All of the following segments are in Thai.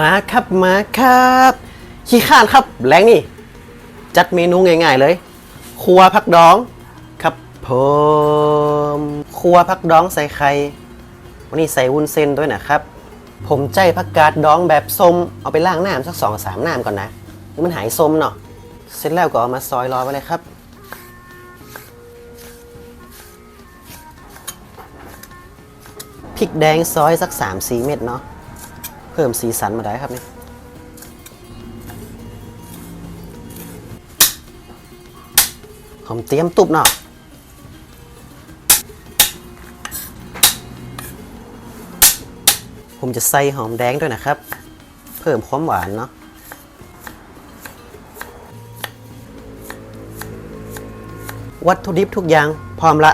มาครับมาครับขี้ข้านครับแรงนี่ จัดเมนูง่ายๆเลย ครัวพักดองครับผมครัวพักดองใส่ไข่วันนี้ใส่วุ้นเส้นด้วยนะครับ ผมใจผักกาดดองแบบส้มเอาไปล้างน้ำสักสองสามน้ำก่อนนะมันหายส้มเนาะเสร็จแล้วก็เอามาซอยรอไว้เลยครับพริกแดงซอยสัก3-4เม็ดเนาะ เพิ่มสีสันมาได้ครับนี่หอมเตรียมตุบเนาะผมจะใส่หอมแดงด้วยนะครับ เพิ่มความหวานเนาะวัตถุดิบทุกอย่างพร้อมละ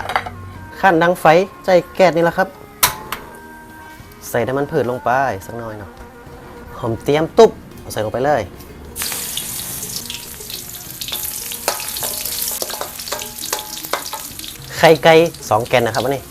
ขั้นดังไฟใจแก๊สนี่แหละครับ ใส่น้ำมันผืดลงไปสักหน่อยเนาะหอมเตรียมตุ๊บใส่ลงไปเลย ไข่ไก่สองแกนนะครับวันนี้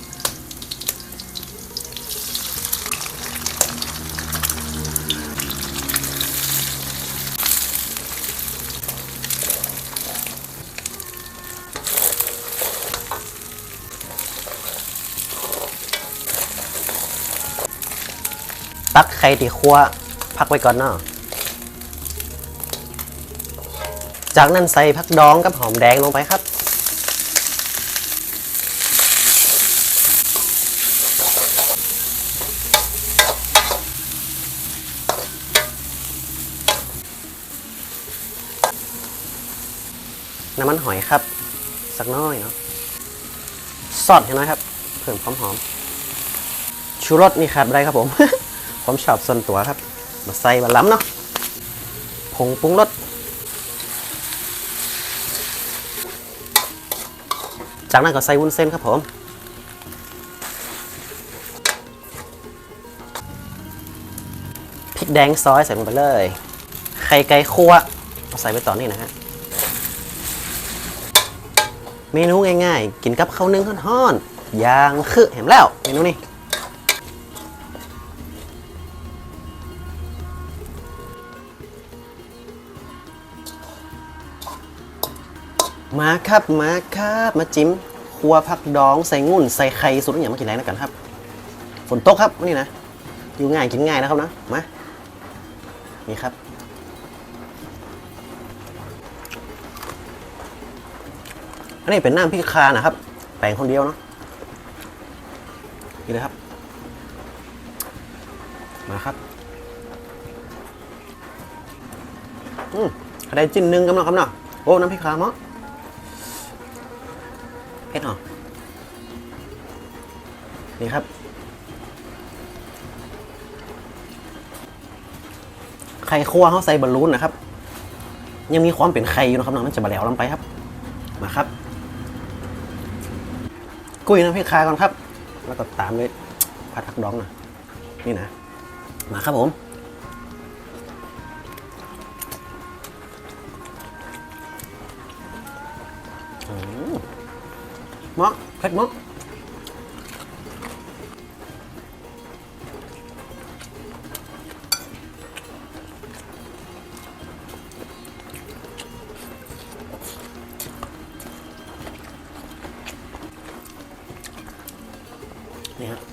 ตักไข่ที่ครัวพักไว้ก่อนเนาะจากนั้นใส่ผักดองกับหอมแดงลงไปครับ น้ำมันหอยครับ สักน้อยเนาะซอสเห็นไหมครับ เพิ่มความหอม ชูรสนี่ขาดไม่ได้ครับผม ผมชอบส่วนตัวครับ มาใส่บะล้ำเนาะผงปรุงรสจากนั้นก็ใส่วุ้นเส้นครับผม พริกแดงซอยใส่ลงไปเลย ไข่ไก่คั่วใส่ไปต่อนี่นะฮะ เมนูง่ายๆ กินกับข้าวนึ่งฮ้อนๆอย่างคือเห็นแล้ว เมนูนี้ มาครับมาครับมาจิ้มครัวผักดองใส่งุ่นใส่ไข่สุดอย่างมากินแรงนะกันครับ ฝนตกครับนี่นะอยู่ง่ายกินง่ายนะครับนะมานี่ครับอันนี้เป็นน้ำพริกคานะครับ แปลงคนเดียวเนาะนี่เลยครับ มาครับ อืมคะแนนจิ้นหนึ่งกันเนาะครับเนาะโอ้น้ำพริกคาเนาะ เผ็ดเหรอนี่ครับ ไข่คั่วเขาใส่บอลลูนนะครับ ยังมีความเป็นไข่อยู่นะครับนาะมันจะบะแหลวลงไปครับ มาครับ กุ้ยน้ำพริกคาก่อนครับ แล้วก็ตามด้วยผัดผักดองนะนี่นะ มาครับผมเห มอกเผ็ดมอกนี่ฮะ